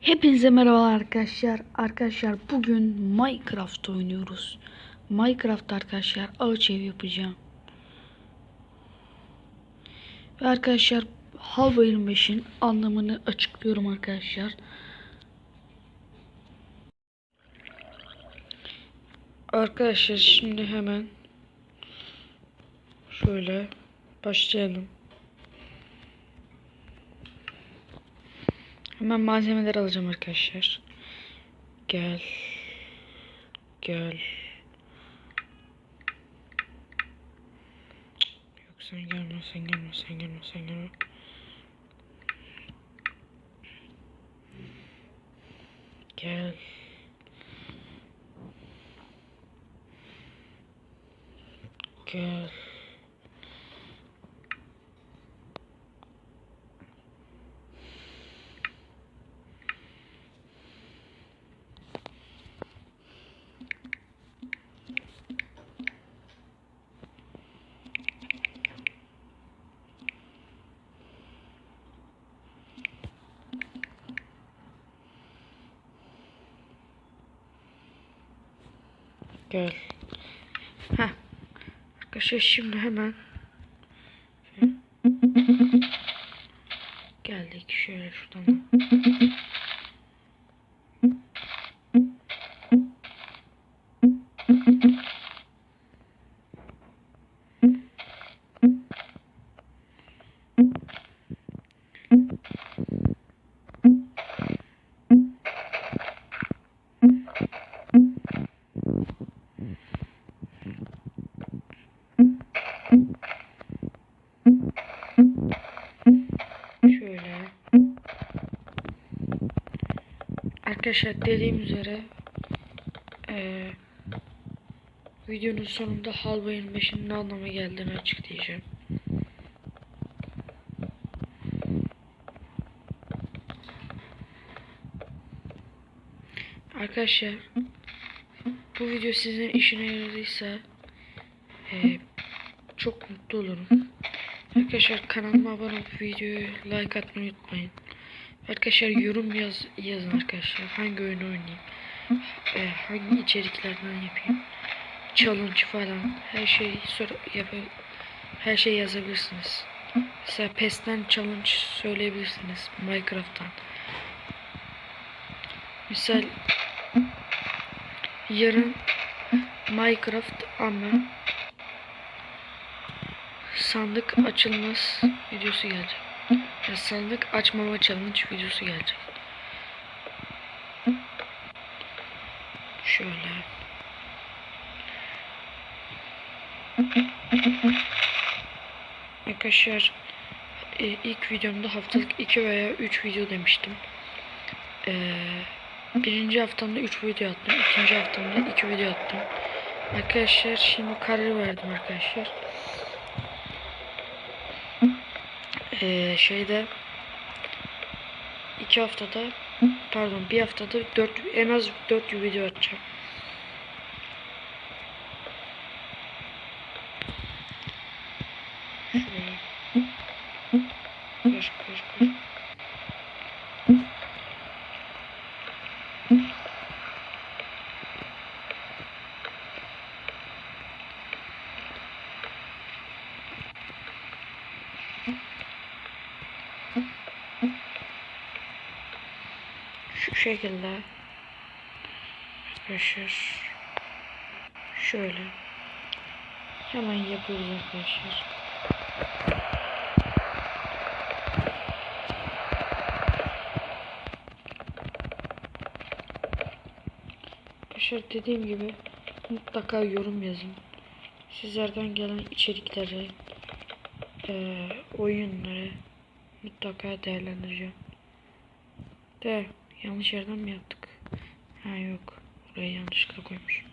Hepinize merhaba arkadaşlar. Arkadaşlar bugün Minecraft oynuyoruz. Minecraft arkadaşlar ağaç ev yapacağım. Ve arkadaşlar Halva 25'in anlamını açıklıyorum arkadaşlar. Arkadaşlar şimdi hemen şöyle başlayalım. Hemen malzemeler alacağım arkadaşlar. Gel. Gel. Yok sen gelme, sen gelme, sen gelme, sen gelme. Gel. Gel. Gel. Heh. Arkadaşlar şimdi hemen geldik şöyle şuradan. Arkadaşlar dediğim üzere eee videonun sonunda halva 25'in ne anlama geldiğini açıklayacağım. Arkadaşlar bu video sizin işine yaradıysa eee, çok mutlu olurum. Arkadaşlar kanalıma abone olup videoyu like atmayı unutmayın. Arkadaşlar yorum yaz yazın arkadaşlar. Hangi oyunu oynayayım? Ee, hangi içeriklerden yapayım? Challenge falan her şeyi sor yap her şey yazabilirsiniz. Mesela PES'ten challenge söyleyebilirsiniz. Minecraft'tan. Misal yarın Minecraft ama sandık açılmaz videosu gelecek. Sandık açmama challenge videosu gelecek. Şöyle. Arkadaşlar e, ilk videomda haftalık 2 veya 3 video demiştim. Ee, birinci haftamda 3 video attım. ikinci haftamda 2 video attım. Arkadaşlar şimdi karar verdim arkadaşlar. Ee, şeyde iki haftada pardon bir haftada dört en az dört video atacağım. Şöyle. Şekilde arkadaşlar şöyle hemen yapıyoruz arkadaşlar. Arkadaşlar dediğim gibi mutlaka yorum yazın. Sizlerden gelen içerikleri, eee, oyunları mutlaka değerlendireceğim. De yanlış yerden mi yaptık? Ha yok. Burayı yanlışlıkla koymuş.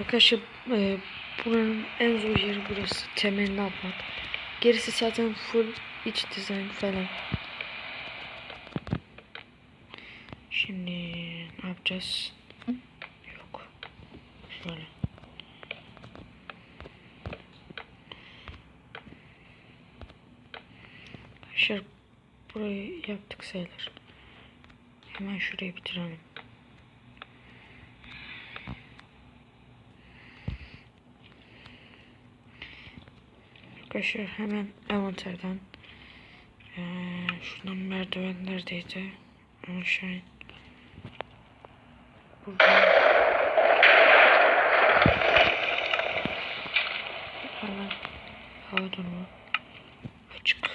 Arkadaşlar e, buranın en zor yeri burası. Temelini atmak. Gerisi zaten full iç dizayn falan. Şimdi ne yapacağız? Yok. Şöyle. Arkadaşlar burayı yaptık sayılır. Hemen şurayı bitirelim. Arkadaşlar hemen envanterden ee, şuradan merdiven neredeydi? Aşağı in. Burada hemen hava durumu açık.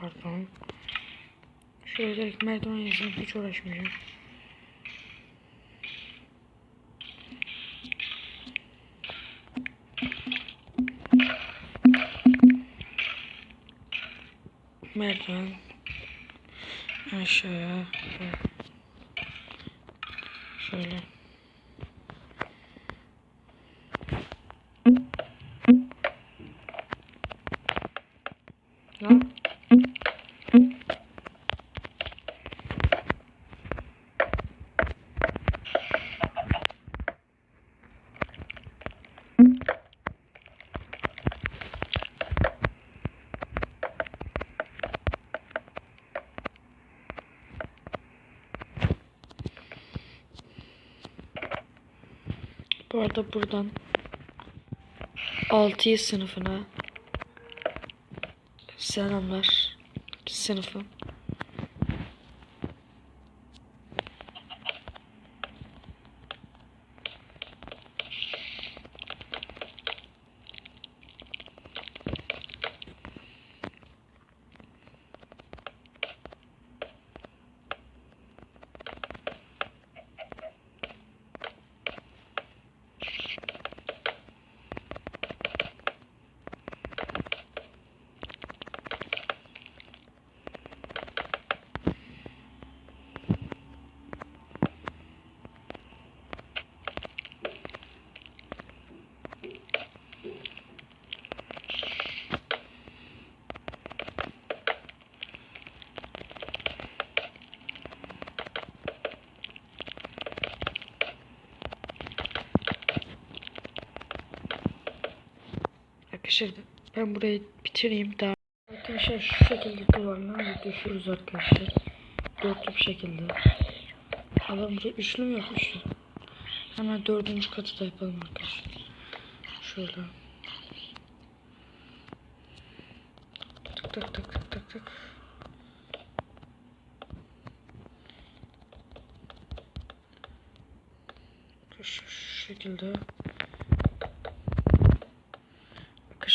Pardon. Şöyle direkt merdiven yazayım hiç uğraşmayacağım. Merdiven aşağıya şöyle Lan. Bu arada buradan 6 sınıfına selamlar sınıfım. Arkadaşlar ben burayı bitireyim daha. Arkadaşlar şu şekilde duvarlar düşürüz arkadaşlar. Dörtlü bir şekilde. Adam burada üçlü mü üçlü. Hemen dördüncü katı da yapalım arkadaşlar. Şöyle. Tık tık tık tık tık tık. Şu şekilde.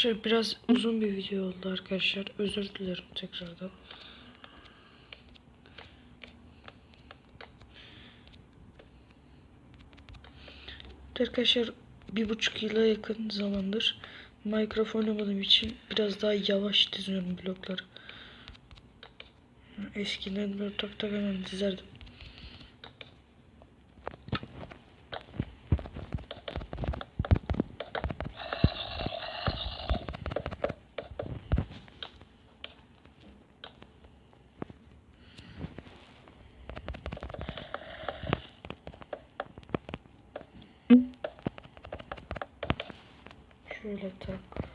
Arkadaşlar biraz uzun bir video oldu arkadaşlar. Özür dilerim tekrardan. Arkadaşlar bir buçuk yıla yakın zamandır Minecraft oynamadığım için biraz daha yavaş diziyorum blokları. Eskiden böyle tak tak hemen dizerdim. Şöyle tak.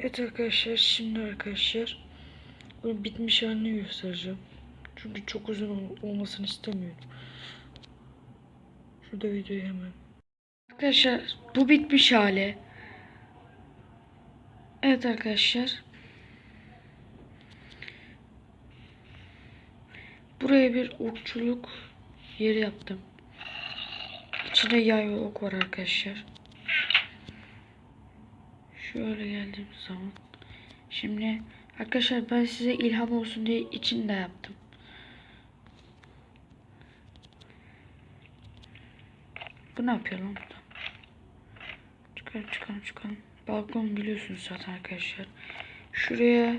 Evet arkadaşlar şimdi arkadaşlar bunun bitmiş halini göstereceğim. Çünkü çok uzun ol- olmasını istemiyorum. Şurada videoyu hemen. Arkadaşlar bu bitmiş hali. Evet arkadaşlar. Buraya bir okçuluk yeri yaptım. İçinde yay ve ok var arkadaşlar. Şöyle geldiğimiz zaman. Şimdi arkadaşlar ben size ilham olsun diye içinde yaptım. Bu ne yapıyor lan burada? Çıkalım çıkalım çıkalım. Balkon biliyorsunuz zaten arkadaşlar. Şuraya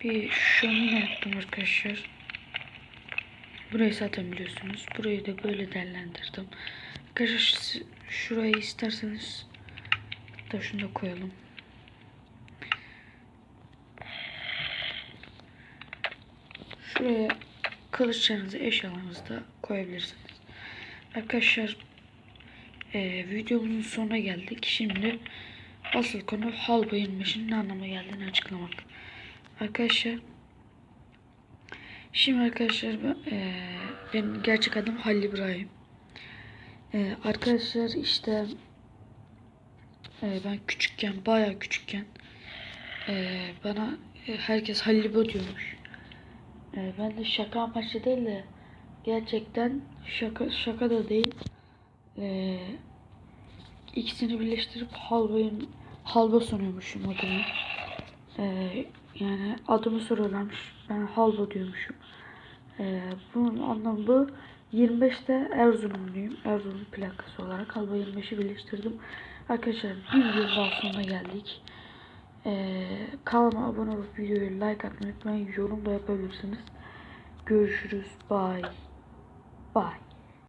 bir şömine yaptım arkadaşlar. Burayı zaten biliyorsunuz. Burayı da böyle değerlendirdim. Arkadaşlar şurayı isterseniz da şunu da koyalım. Şuraya kılıçlarınızı eşyalarınızı da koyabilirsiniz. Arkadaşlar eee videomuzun sonuna geldik. Şimdi asıl konu hal bayılmışın ne anlama geldiğini açıklamak. Arkadaşlar Şimdi arkadaşlar ben, eee, benim gerçek adım Halil İbrahim. Eee, arkadaşlar işte eee, ben küçükken bayağı küçükken eee, bana e, herkes Halil İbo diyormuş. Eee, ben de şaka amaçlı değil de gerçekten şaka şaka da değil. İkisini birleştirip halbayın halba sanıyormuşum adımı. Eee, yani adımı soruyorlarmış. Ben halba diyormuşum. Bunun anlamı bu. 25'te Erzurumluyum. Erzurum plakası olarak halba 25'i birleştirdim. Arkadaşlar bir videonun daha sonuna geldik. Eee kanalıma abone olup videoyu like atmayı unutmayın. Yorum da yapabilirsiniz. Görüşürüz. Bye. Bye.